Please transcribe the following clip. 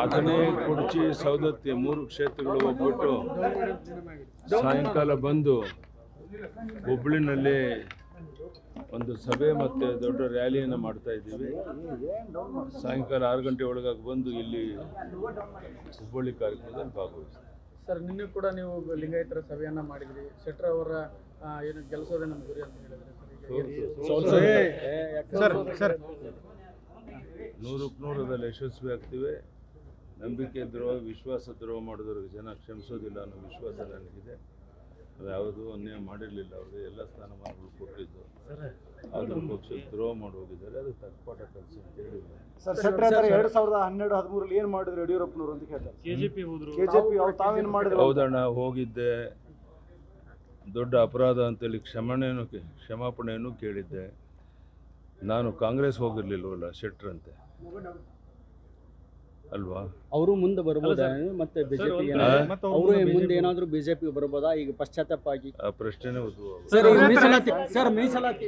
ಆತನೇ ಕುರ್ಚಿ ಸೌದತ್ತಿ ಮೂರು ಕ್ಷೇತ್ರಗಳು ಹೋಗ್ಬಿಟ್ಟು ಸಾಯಂಕಾಲ ಬಂದು ಹುಬ್ಳಿನಲ್ಲಿ ಒಂದು ಸಭೆ ಮತ್ತು ದೊಡ್ಡ ರ್ಯಾಲಿಯನ್ನು ಮಾಡ್ತಾ ಇದ್ದೀವಿ. ಸಾಯಂಕಾಲ ಆರು ಗಂಟೆ ಒಳಗಾಗಿ ಬಂದು ಇಲ್ಲಿ ಹುಬ್ಬಳ್ಳಿ ಕಾರ್ಯಕ್ರಮದಲ್ಲಿ ಭಾಗವಹಿಸ್ತೀವಿ. ಸರ್ ನಿನ್ನೆ ಕೂಡ ನೀವು ಲಿಂಗಾಯತರ ಸಭೆಯನ್ನ ಮಾಡಿದ್ರಿ. ಶೆಟ್ಟರ್ ಅವರ ಏನು ಗೆಲ್ಸೋದೇ ನಮ್ಮ ಗುರಿ ಅಂತ ಹೇಳಿದ್ರೆ. ಸರ್. ನೂರು ನೂರಕ್ಕೆ ನೂರದಲ್ಲಿ ಯಶಸ್ವಿ ಆಗ್ತೀವಿ. ನಂಬಿಕೆ ದ್ರೋಹ ವಿಶ್ವಾಸ ದ್ರೋಹ ಮಾಡಿದವ್ರಿಗೆ ಜನ ಕ್ಷಮಿಸೋದಿಲ್ಲ ಅನ್ನೋ ವಿಶ್ವಾಸ ನನಗಿದೆ. ಅದು ಯಾವುದು ಅನ್ಯಾಯ ಮಾಡಿರಲಿಲ್ಲ. ಅವ್ರಿಗೆ ಎಲ್ಲ ಸ್ಥಾನಮಾನಗಳು ಕೊಟ್ಟಿದ್ದು. ಆದರೂ ಪಕ್ಷ ದ್ರೋಹ ಮಾಡಿ ಹೋಗಿದ್ದಾರೆ. ಅದು ತಕ್ಕಪಾಠ ಕಲಿಸಿ ಅಂತ ಸರ್ ಎರಡು ಸಾವಿರದ ಹನ್ನೆರಡು ಹದಿಮೂರಲ್ಲಿ ಏನು ಮಾಡಿದ್ರು ಯಡಿಯೂರಪ್ಪನವರು ಅಂತ ಕೇಳ್ತಾರೆ ಕೆಜೆಪಿ ಹೋದ್ರು. ಕೆಜೆಪಿ ಅವ್ರು ತಾವೇನು ಮಾಡಿದ್ರು? ಹೌದಣ್ಣ ಹೋಗಿದ್ದೆ. ದೊಡ್ಡ ಅಪರಾಧ ಅಂತೇಳಿ ಕ್ಷಮಣೆಯನ್ನು ಕ್ಷಮಾಪಣೆಯನ್ನು ಕೇಳಿದ್ದೆ. ನಾನು ಕಾಂಗ್ರೆಸ್ ಹೋಗಿರ್ಲಿಲ್ವಲ್ಲ ಶೆಟ್ರಂತೆ? ಅಲ್ವಾ ಅವರು ಮುಂದೆ ಬರ್ಬೋದಾ ಮತ್ತೆ ಬಿಜೆಪಿ? ಅವರು ಮುಂದೆ ಏನಾದರೂ ಬಿಜೆಪಿ ಬರ್ಬೋದಾ ಈಗ ಪಶ್ಚಾತ್ತಾಪ ಆಗಿ ಪ್ರಶ್ನೆ ಪ್ರಶ್ನೆನೇ ಉದ್ಭವ ಆಗುತ್ತೆ. ಸರ್ ಮೀಸಲಾತಿ ಸರ್ ಮೀಸಲಾತಿ